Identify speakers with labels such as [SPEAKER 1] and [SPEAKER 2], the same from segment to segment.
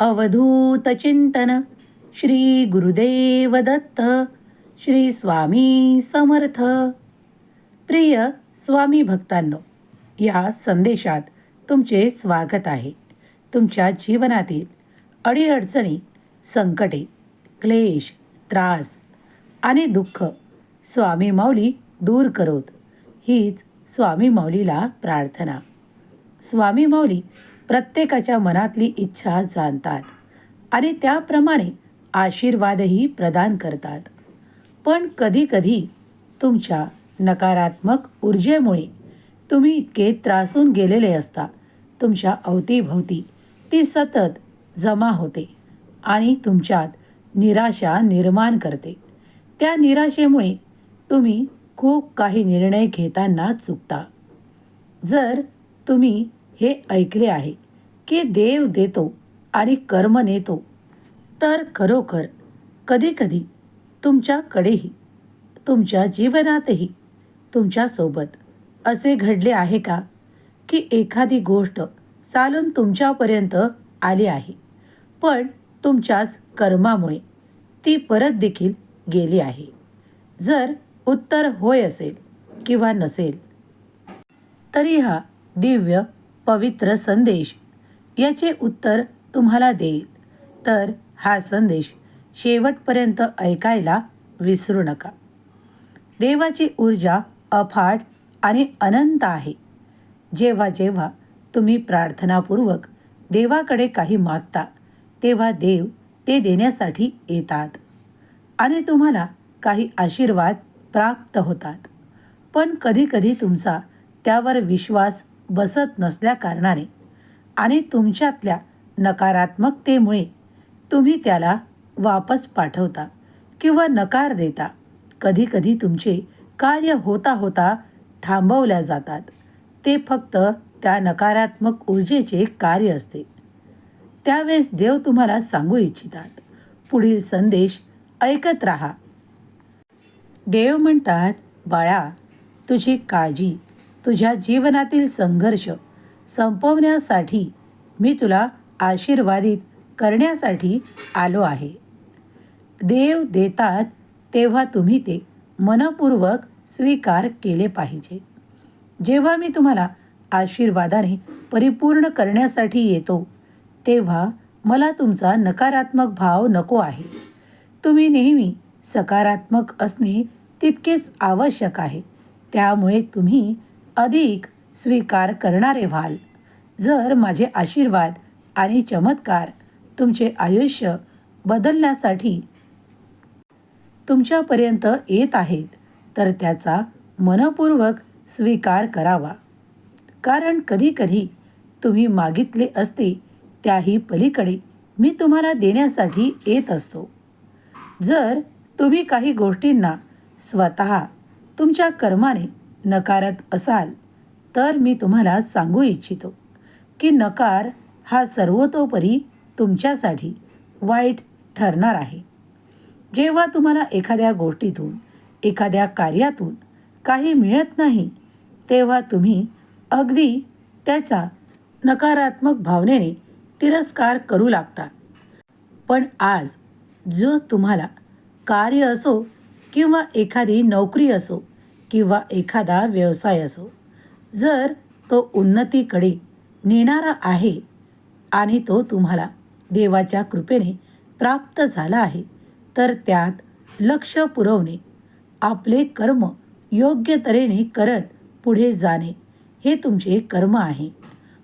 [SPEAKER 1] अवधूत चिंतन। श्री गुरुदेव दत्त। श्री स्वामी समर्थ। प्रिय स्वामी भक्तांनो या संदेशात तुमचे स्वागत आहे. तुमच्या जीवनातील अडीअडचणी संकटे क्लेश त्रास आणि दुःख स्वामी माऊली दूर करोत. हीच स्वामी माऊलीला प्रार्थना. स्वामी माऊली प्रत्येकाच्या मनातली इच्छा जाणतात आणि त्याप्रमाणे आशीर्वादही प्रदान करतात. पण कधीकधी तुमच्या नकारात्मक ऊर्जेमुळे तुम्ही इतके त्रासून गेलेले असता. तुमच्या अवतीभोवती ती सतत जमा होते आणि तुमच्यात निराशा निर्माण करते. त्या निराशेमुळे तुम्ही खूप काही निर्णय घेताना चुकता. जर तुम्ही हे ऐकले आहे की देव देतो आणि कर्म नेतो. तर खरोखर कधीकधी तुमच्याकडेही तुमच्या जीवनातही तुमच्यासोबत असे घडले आहे का? की एखादी गोष्ट चालून तुमच्यापर्यंत आली आहे पण तुमच्याच कर्मामुळे ती परत देखील गेली आहे. जर उत्तर होय असेल किंवा नसेल तरी हा दिव्य पवित्र संदेश. याचे उत्तर तुम्हाला देईल. तर हा संदेश शेवटपर्यंत ऐकायला विसरू नका. देवाची ऊर्जा अफाट आणि अनंत आहे. जेव्हा जेव्हा तुम्ही प्रार्थनापूर्वक देवाकडे काही मागता तेव्हा देव ते देण्यासाठी येतात आणि तुम्हाला काही आशीर्वाद प्राप्त होतात. पण कधीकधी तुमचा त्यावर विश्वास बसत नसल्याकारणाने आणि तुमच्यातल्या नकारात्मकतेमुळे तुम्ही त्याला वापस पाठवता किंवा नकार देता. कधीकधी तुमचे कार्य होता होता थांबवल्या जातात. ते फक्त त्या नकारात्मक ऊर्जेचे कार्य असते. त्यावेळेस देव तुम्हाला सांगू इच्छितात. पुढील संदेश ऐकत राहा. देव म्हणतात बाळा तुझी काळजी तुझ्या जीवनातील संघर्ष संपवण्यासाठी मी तुला आशीर्वादित करण्यासाठी आलो आहे. देव देतात तेव्हा तुम्ही ते मनपूर्वक स्वीकार केले पाहिजे. जेव्हा मी तुम्हाला आशीर्वादाने परिपूर्ण करण्यासाठी येतो तेव्हा मला तुमचा नकारात्मक भाव नको आहे. तुम्ही नेहमी सकारात्मक असणे तितकेच आवश्यक आहे. त्यामुळे तुम्ही अधिक स्वीकार करणारे व्हाल. जर माझे आशीर्वाद आणि चमत्कार तुमचे आयुष्य बदलण्यासाठी तुमच्यापर्यंत येत आहेत तर त्याचा मनपूर्वक स्वीकार करावा. कारण कधीकधी तुम्ही मागितले असते त्याही पलीकडे मी तुम्हाला देण्यासाठी येत असतो. जर तुम्ही काही गोष्टींना स्वतः तुमच्या कर्माने नकारत असाल तर मी तुम्हाला सांगू इच्छितो की नकार हा सर्वतोपरी तुमच्यासाठी वाईट ठरणार आहे. जेव्हा तुम्हाला एखाद्या गोष्टीतून एखाद्या कार्यातून काही मिळत नाही तेव्हा तुम्ही अगदी त्याचा नकारात्मक भावनेने तिरस्कार करू लागता. पण आज जो तुम्हाला कार्य असो किंवा एखादी नोकरी असो किंवा एखादा व्यवसाय असो. जर तो उन्नतीकडे नेणारा आहे आणि तो तुम्हाला देवाच्या कृपेने प्राप्त झाला आहे तर त्यात लक्ष पुरवणे आपले कर्म योग्य तऱ्हेने करत पुढे जाणे हे तुमचे कर्म आहे.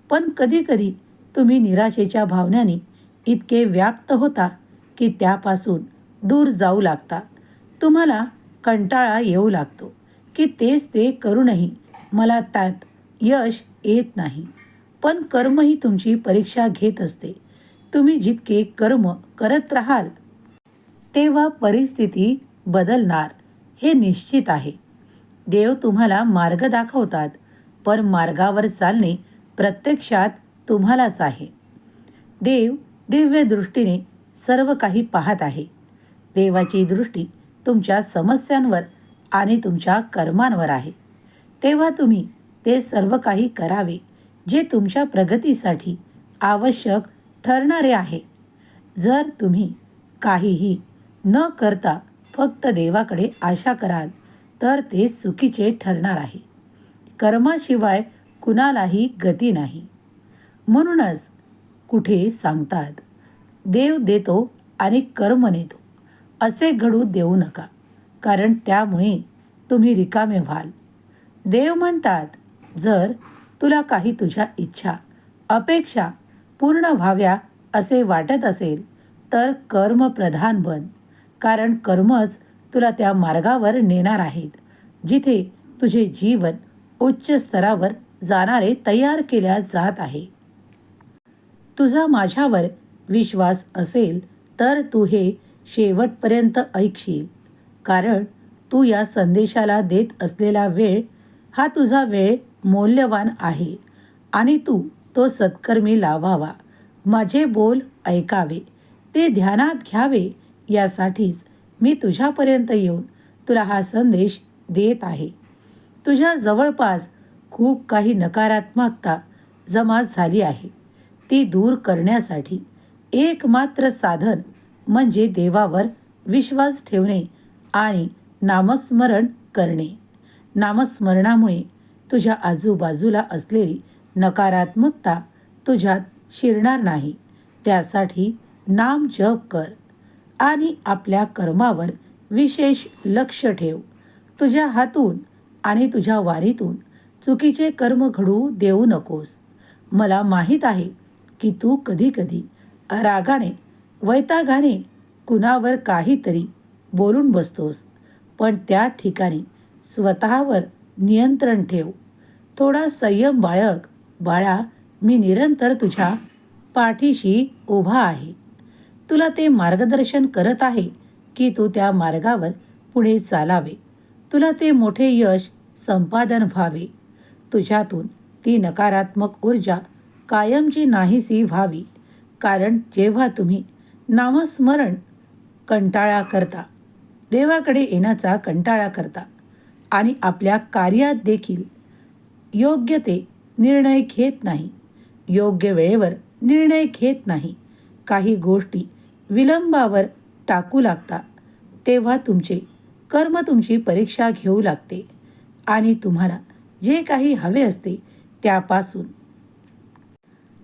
[SPEAKER 1] पण कधीकधी तुम्ही निराशेच्या भावनाने इतके व्याप्त होता की त्यापासून दूर जाऊ लागता. तुम्हाला कंटाळा येऊ लागतो. की तेच ते करूनही मला त्यात यश येत नाही. पण कर्म ही तुमची परीक्षा घेत असते. तुम्ही जितके कर्म करत राहाल तेव्हा परिस्थिती बदलणार हे निश्चित आहे. देव तुम्हाला मार्ग दाखवतात पण मार्गावर चालणे प्रत्यक्षात तुम्हालाच आहे. देव दिव्य दृष्टीने सर्व काही पाहत आहे. देवाची दृष्टी तुमच्या समस्यांवर आणि तुमच्या कर्मांवर आहे. तेव्हा तुम्ही ते सर्व काही करावे जे तुमच्या प्रगतीसाठी आवश्यक ठरणारे आहे. जर तुम्ही काहीही न करता फक्त देवाकडे आशा कराल तर ते चुकीचे ठरणार आहे. कर्माशिवाय कुणालाही गती नाही. म्हणूनच कुठे सांगतात देव देतो आणि कर्म नेतो असे घडू देऊ नका. कारण त्यामुळे तुम्ही रिकामे व्हाल. देव म्हणतात जर तुला काही तुझ्या इच्छा अपेक्षा पूर्ण व्हाव्या असे वाटत असेल तर कर्म प्रधान बन. कारण कर्मच तुला त्या मार्गावर नेणार आहेत जिथे तुझे जीवन उच्च स्तरावर जाणारे तयार केल्या जात आहे. तुझा माझ्यावर विश्वास असेल तर तू हे शेवटपर्यंत ऐकशील. कारण तू या संदेशाला देत असलेला वेळ हा तुझा वेळ मौल्यवान आहे आणि तू तो सत्कर्मी लावावा. माझे बोल ऐकावे. ते ध्यानात घ्यावे यासाठीच मी तुझ्यापर्यंत येऊन तुला हा संदेश देत आहे. तुझ्या जवळपास खूप काही नकारात्मकता जमा झाली आहे. ती दूर करण्यासाठी एकमात्र साधन म्हणजे देवावर विश्वास ठेवणे आणि नामस्मरण करणे. नामस्मरणामुळे तुझ्या आजूबाजूला असलेली नकारात्मकता तुझ्यात शिरणार नाही. त्यासाठी नाम जप कर आणि आपल्या कर्मावर विशेष लक्ष ठेव. तुझ्या हातून आणि तुझ्या वारीतून चुकीचे कर्म घडू देऊ नकोस. मला माहीत आहे की तू कधीकधी रागाने वैतागाने कुणावर काहीतरी बोलून बसतोस. पण त्या ठिकाणी स्वतःवर नियंत्रण ठेव. थोडा संयम बाळग. बाळा मी निरंतर तुझ्या पाठीशी उभा आहे. तुला ते मार्गदर्शन करत आहे की तू त्या मार्गावर पुढे चालावे. तुला ते मोठे यश संपादन व्हावे. तुझ्यातून ती नकारात्मक ऊर्जा कायमची नाहीसी व्हावी. कारण जेव्हा तुम्ही नामस्मरण कंटाळा करता देवाकडे येण्याचा कंटाळा करता आणि आपल्या कार्यात देखील योग्य ते निर्णय घेत नाही. योग्य वेळेवर निर्णय घेत नाही. काही गोष्टी विलंबावर टाकू लागता. तेव्हा तुमचे कर्म तुमची परीक्षा घेऊ लागते आणि तुम्हाला जे काही हवे असते त्यापासून.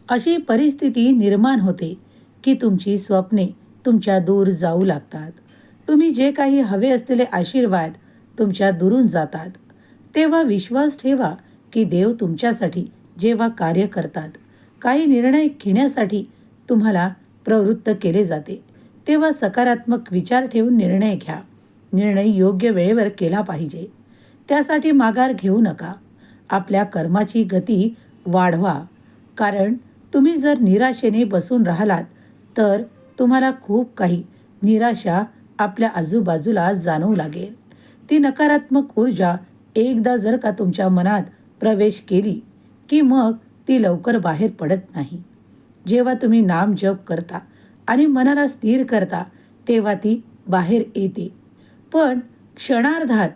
[SPEAKER 1] अशी परिस्थिती निर्माण होते की तुमची स्वप्ने तुमच्या दूर जाऊ लागतात. तुम्ही जे काही हवे असलेले आशीर्वाद तुमच्या दुरून जातात. तेव्हा विश्वास ठेवा की देव तुमच्यासाठी जेव्हा कार्य करतात. काही निर्णय घेण्यासाठी तुम्हाला प्रवृत्त केले जाते. तेव्हा सकारात्मक विचार ठेवून निर्णय घ्या. निर्णय योग्य वेळेवर केला पाहिजे. त्यासाठी माघार घेऊ नका. आपल्या कर्माची गती वाढवा. कारण तुम्ही जर निराशेने बसून राहिलात तर तुम्हाला खूप काही निराशा आपल्या आजूबाजूला जाणवू लागेल. ती नकारात्मक ऊर्जा एकदा जर का तुमच्या मनात प्रवेश केली की मग ती लवकर बाहेर पडत नाही. जेव्हा तुम्ही नाम जप करता आणि मनाला स्थिर करता तेव्हा ती बाहेर येते. पण क्षणार्धात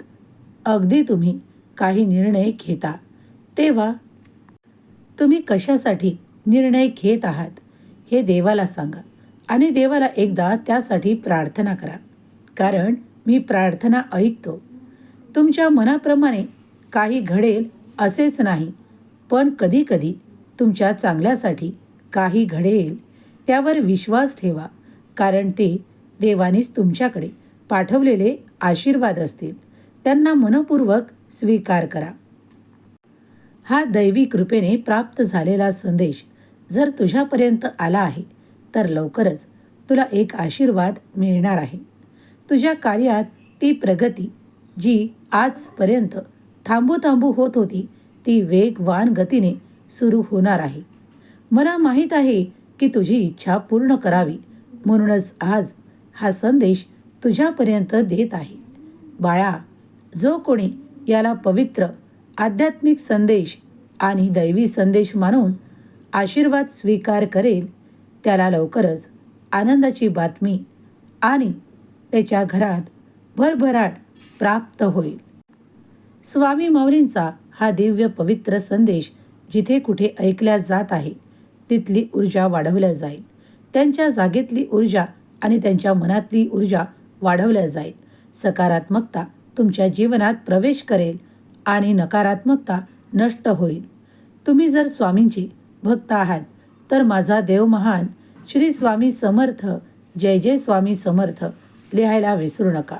[SPEAKER 1] अगदी तुम्ही काही निर्णय घेता. तेव्हा तुम्ही कशासाठी निर्णय घेत आहात हे देवाला सांगा आणि देवाला एकदा त्यासाठी प्रार्थना करा. कारण मी प्रार्थना ऐकतो. तुमच्या मनाप्रमाणे काही घडेल असेच नाही पण कधीकधी तुमच्या चांगल्यासाठी काही घडेल त्यावर विश्वास ठेवा कारण ते देवानेच तुमच्याकडे पाठवलेले आशीर्वाद असतील. त्यांना मनपूर्वक स्वीकार करा. हा दैवी कृपेने प्राप्त झालेला संदेश जर तुझ्यापर्यंत आला आहे तर लवकरच तुला एक आशीर्वाद मिळणार आहे. तुझ्या कार्यात ती प्रगती जी आजपर्यंत थांबू थांबू होत होती ती वेगवान गतीने सुरू होणार आहे. मला माहीत आहे की तुझी इच्छा पूर्ण करावी. म्हणूनच आज हा संदेश तुझ्यापर्यंत देत आहे. बाळा जो कोणी याला पवित्र आध्यात्मिक संदेश आणि दैवी संदेश मानून आशीर्वाद स्वीकार करेल त्याला लवकरच आनंदाची बातमी आणि त्याच्या घरात भरभराट प्राप्त होईल. स्वामी माऊलींचा हा दिव्य पवित्र संदेश जिथे कुठे ऐकल्या जात आहे तिथली ऊर्जा वाढवल्या जाईल. त्यांच्या जागेतली ऊर्जा आणि त्यांच्या मनातली ऊर्जा वाढवल्या जाईल. सकारात्मकता तुमच्या जीवनात प्रवेश करेल आणि नकारात्मकता नष्ट होईल. तुम्ही जर स्वामींची भक्त आहात तर माझा देव महान श्री स्वामी समर्थ जय जय स्वामी समर्थ. लिहायला विसरू नका.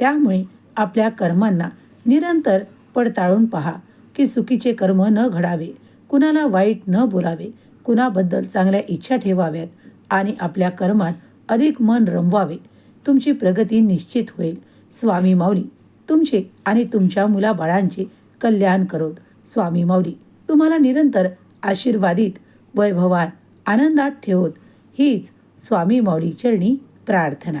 [SPEAKER 1] त्यामुळे आपल्या कर्मांना निरंतर पडताळून पहा की चुकीचे कर्म न घडावे कुणाला वाईट न बोलावे कुणाबद्दल चांगल्या इच्छा ठेवाव्यात आणि आपल्या कर्मात अधिक मन रमवावे. तुमची प्रगती निश्चित होईल. स्वामी माऊली तुमचे आणि तुमच्या मुलाबाळांचे कल्याण करोत. स्वामी माऊली तुम्हाला निरंतर आशीर्वादित वैभवात आनंदात ठेवत. हीच स्वामी माऊली चरणी प्रार्थना.